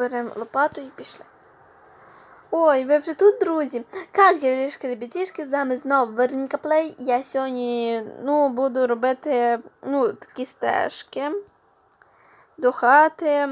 беремо лопату і пішли. Ой, ви вже тут, друзі. Как дівчатки, ребятішки, з вами знову Вероніка Плей. Я сьогодні ну, буду робити ну, такі стежки до хати,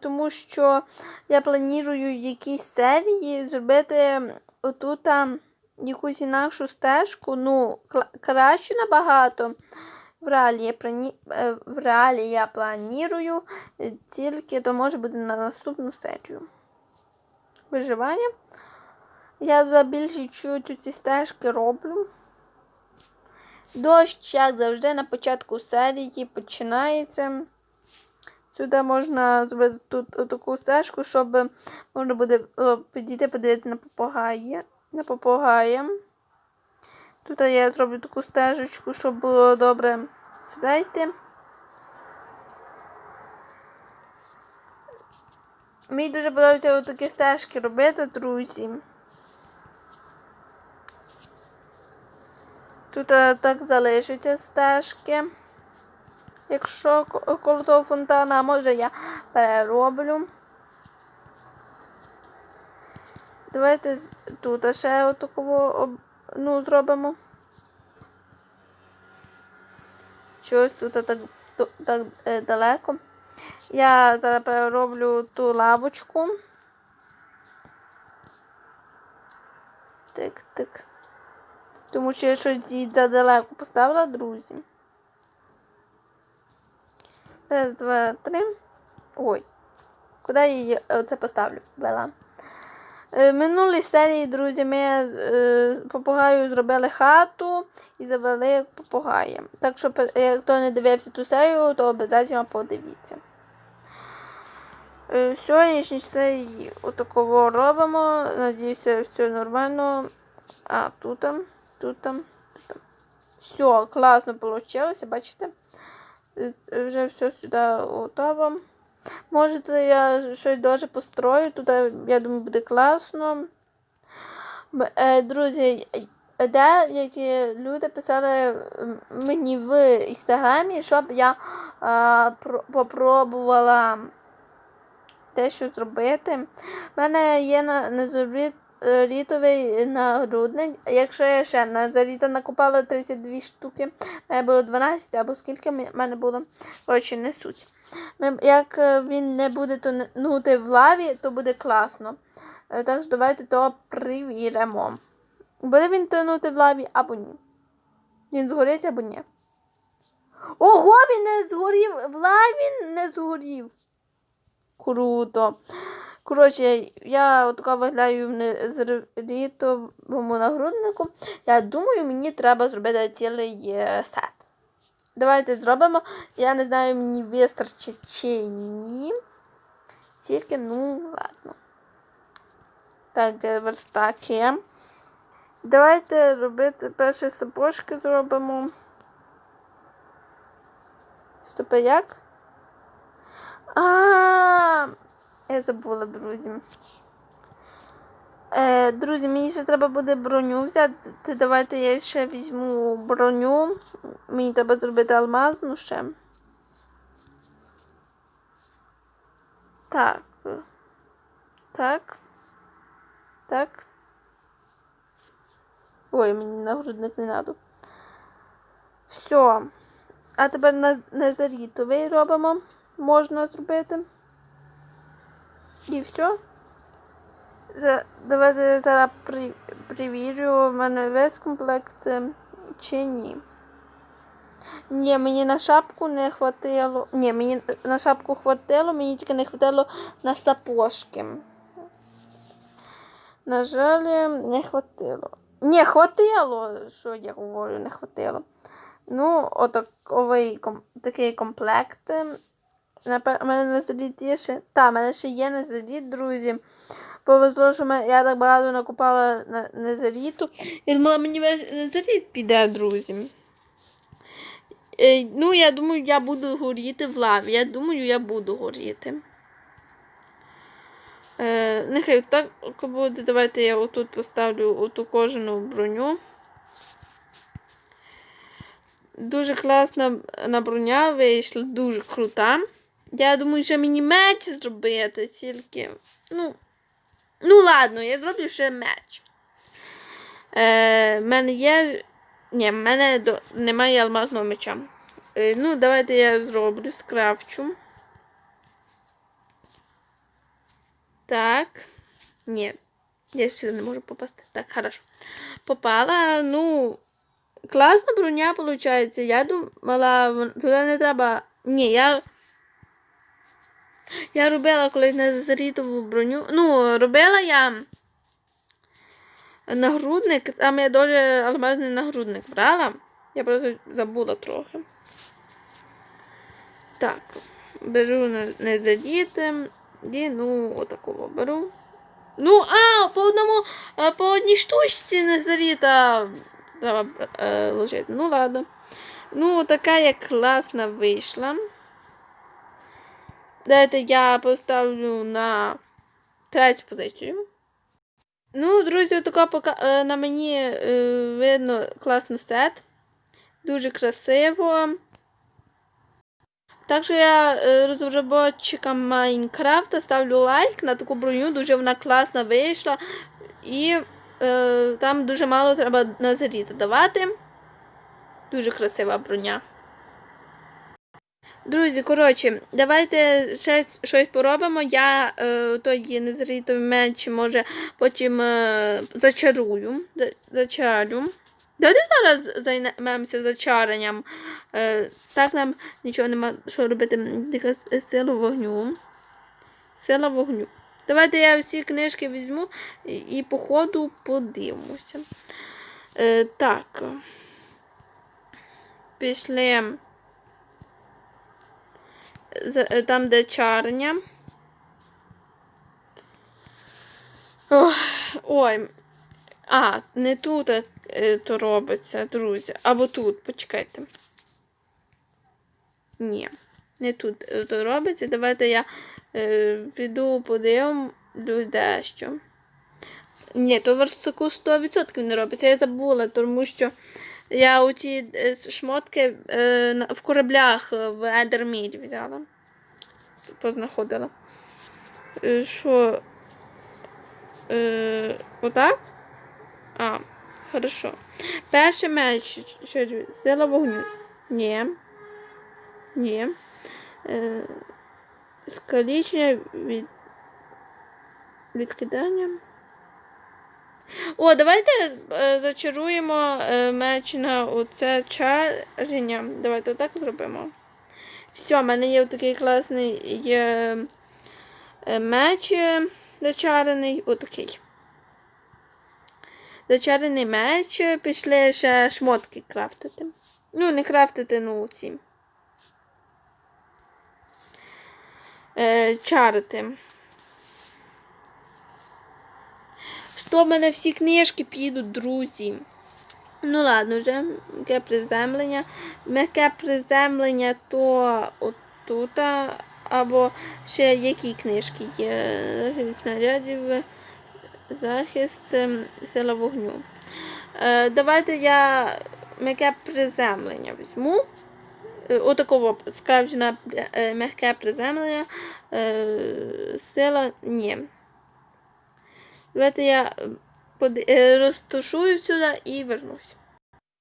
тому що я планую якісь серії зробити отут якусь інакшу стежку, ну, краще набагато. В реалі, я е, в реалі я планую, е, тільки то може бути на наступну серію. Виживання. Я за більше чуть ці стежки роблю. Дощ, як завжди, на початку серії починається. Сюди можна зробити тут таку стежку, щоб можна буде підійти подивитися на попугая. На попугая. Тут я зроблю таку стежечку, щоб було добре сюди йти. Мені дуже подобається такі стежки робити, друзі. Тут е, так залишаться стежки. Якщо ко- коло того фонтана, може я перероблю. Давайте тут ще отакого ну, зробимо. Щось тут так, так е, далеко. Я зараз перероблю ту лавочку. Тик, тик. Тому що я щось задалеко поставила, друзі. Раз, два, три. Ой. Куди я її е, це поставлю? Вела. Е, Минулій серії, друзі, ми е, попугаю зробили хату і завели попугая. Так що, як хто не дивився ту серію, то обов'язково подивіться. Е, Сьогоднішній серії отакого робимо. Надіюся, все нормально. А, тут тут там, тут там. Все, класно вийшло, бачите? Е, е, Вже все сюди готово. Може, тут я щось дуже построю, тут, е, я думаю, буде класно. Е, Друзі, е, деякі люди писали мені в інстаграмі, щоб я а, про- попробувала дещо зробити. У мене є на незарітовий нагрудник. Якщо я ще на заріта накопала 32 штуки, мене було 12 або скільки в мене було, коротше, не суть. Як е, він не буде тонути в лаві, то буде класно. Е, Так давайте то перевіримо. Буде він тонути в лаві або ні. Він згорить або ні. Ого, він не згорів! В лаві не згорів. Круто. Коротше, я отака виглядаю в незрітовому нагруднику. Я думаю, мені треба зробити цілий е, сет. Давайте зробимо. Я не знаю, мені вистачить чи ні. Тільки, ну, ладно. Так, верстаки. Давайте робити перші сапожки зробимо. Стопи як? А, я забула, друзі. Е, друзі, мені ще треба буде броню взяти. Давайте я ще візьму броню. Мені треба зробити алмазну ще. Так. Так. Так. Ой, мені нагрудник не треба. Все. А тепер на незарітовий робимо. Можна зробити. І все. Давайте зараз перевірю, в мене весь комплект е, чи ні. Ні, мені на шапку не хватило. Ні, мені на шапку хватило, мені тільки не хватило на сапожки. На жаль, не хватило. Ні, хватило, що я говорю, не хватило. Ну, отаковий такий комплект. Напевно, мене на заліт є ще. Та, в мене ще є на заліт, друзі. Повезло, що я так багато накупала на незаріту. Я думала, мені весь незаріт піде, друзі. Е, ну, я думаю, я буду горіти в лаві. Я думаю, я буду горіти. Е, нехай так буде. Давайте я отут поставлю оту кожану броню. Дуже класна на броня вийшла, дуже крута. Я думаю, що мені меч зробити тільки. Ну, ну ладно, я зроблю ще меч. Е, в мене є. Ні, в мене до... немає алмазного меча. Е, ну, давайте я зроблю, скрафчу. Так. Ні. Я сюди не можу попасти. Так, хорошо. Попала, ну. Класна броня, виходить. Я думала, туди не треба. Ні, я. Я робила колись незарітову броню. Ну, робила я нагрудник, там я дуже алмазний нагрудник брала. Я просто забула трохи. Так, беру не- незарітим. І ну, отакого беру. Ну, а, по одному, е, по одній штучці незаріта треба е, ложити. Ну, ладно. Ну, така як класна вийшла. Дайте я поставлю на третю позицію. Ну, друзі, отако пока е, на мені е, видно класно сет. Дуже красиво. Так що я е, розробникам Майнкрафта ставлю лайк на таку броню, дуже вона класна вийшла. І е, там дуже мало треба на заріти давати. Дуже красива броня. Друзі, коротше, давайте ще щось поробимо. Я е, той незарітовий меч, може, потім е, зачарую. Зачарю. Давайте зараз займемося зачаренням. Е, так нам нічого нема що робити. Тільки сила вогню. Сила вогню. Давайте я всі книжки візьму і, і по ходу подивимося. Е, так. Пішли. Е, Там, де чарня. Ой. А, не тут е, то робиться, друзі. Або тут, почекайте. Ні, не тут е, то робиться. Давайте я е, піду подивлю дещо. Ні, то верстаку 100% не робиться. Я забула, тому що я у ті е, шмотки е, в кораблях е, в Ендерміді взяла. Познаходила. Що? Отак? А, хорошо. Перший меч. Сила вогню. Ні. Ні. Скалічення від... відкидання. О, давайте е, зачаруємо е, меч на оце чарення. Давайте так зробимо. Все, в мене є такий класний є, е, меч е, зачарений. Отакий. Зачарений меч. Пішли ще шмотки крафтити. Ну, не крафтити, ну ці. Е, чарити. Що в мене всі книжки підуть, друзі. Ну ладно, вже м'яке приземлення. М'яке приземлення то отут, або ще які книжки є. Снарядів, захист, ем, сила вогню. Е, давайте я м'яке приземлення візьму. Е, Отакого справжнє е, м'яке приземлення. Сила ні. Давайте я поди- е, розташую сюди і вернусь.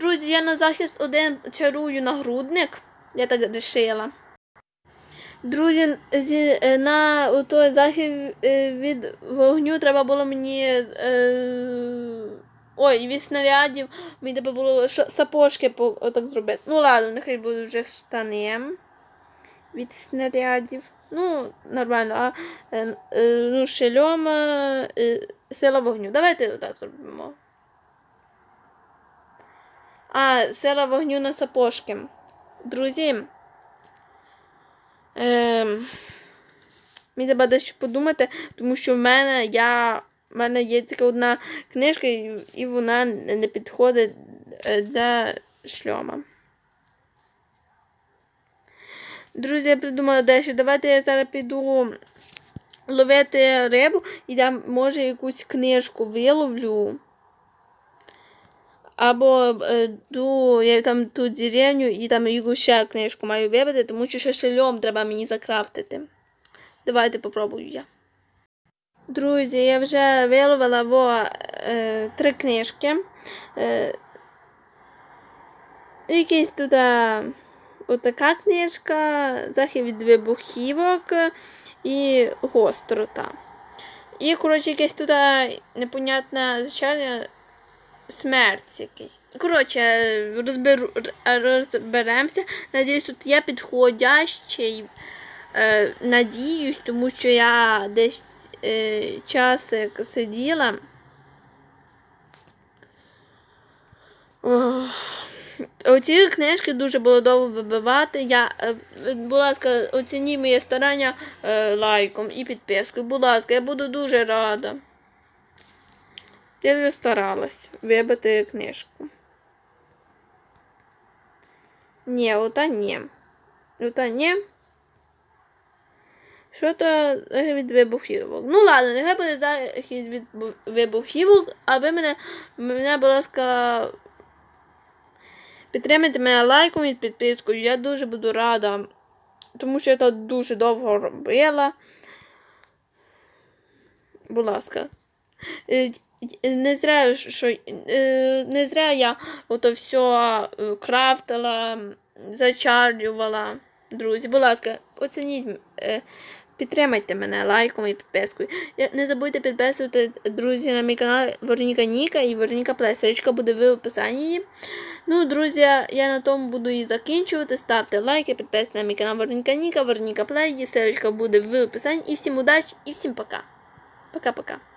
Друзі, я на захист один чарую нагрудник. Я так вирішила. Друзі, е, на той захист е, від вогню треба було мені. Е, ой, від снарядів. Мені треба було сапожки по, отак зробити. Ну ладно, нехай будуть вже штани від снарядів. Ну, нормально. А е, е, ну, шельом, е, сила вогню. Давайте отак зробимо. А, сила вогню на сапожки. Друзі. Ем, мені треба дещо подумати, тому що в мене я. В мене є тільки одна книжка, і, і вона не підходить е, для шльома. Друзі, я придумала дещо. Давайте я зараз піду ловити рибу і я, може, якусь книжку виловлю. Або е, ду, я там ту деревню і там яку ще книжку маю вибити, тому що ще шельом треба мені закрафтити. Давайте попробую я. Друзі, я вже виловила во, е, три книжки. Е, якийсь тут е, отака книжка, захід від вибухівок і гострота. І, коротше, якесь тут е, непонятне звичайно смерть якийсь. Коротше, розберемося. Надіюсь, тут є підходящий. Е, надіюсь, тому що я десь е, часик сиділа. Ох. Оці книжки дуже було довго вибивати. Я, е, будь ласка, оцініть моє старання е, лайком і підпискою. Будь ласка, я буду дуже рада. Я вже старалась вибити книжку. Ні, ота ні. Ота ні. Що то від вибухівок? Ну ладно, нехай буде захід від вибухівок, а ви мене, мене, будь ласка, підтримайте мене лайком і підпискою. Я дуже буду рада. Тому що я то дуже довго робила. Будь ласка. Е, Не зря, що е, не зря я ото все крафтила, зачарювала. Друзі, будь ласка, оцініть, е, підтримайте мене лайком і підпискою. Не забудьте підписувати, друзі, на мій канал Вероніка Ніка і Вероніка Плей. Сорочка буде в описанні. Ну, друзі, я на тому буду і закінчувати. Ставте лайки, підписуйтесь на мій канал Вероніка Ніка, Вероніка Плей. Ссылочка буде в описанні. І всім удачі, і всім пока. Пока-пока.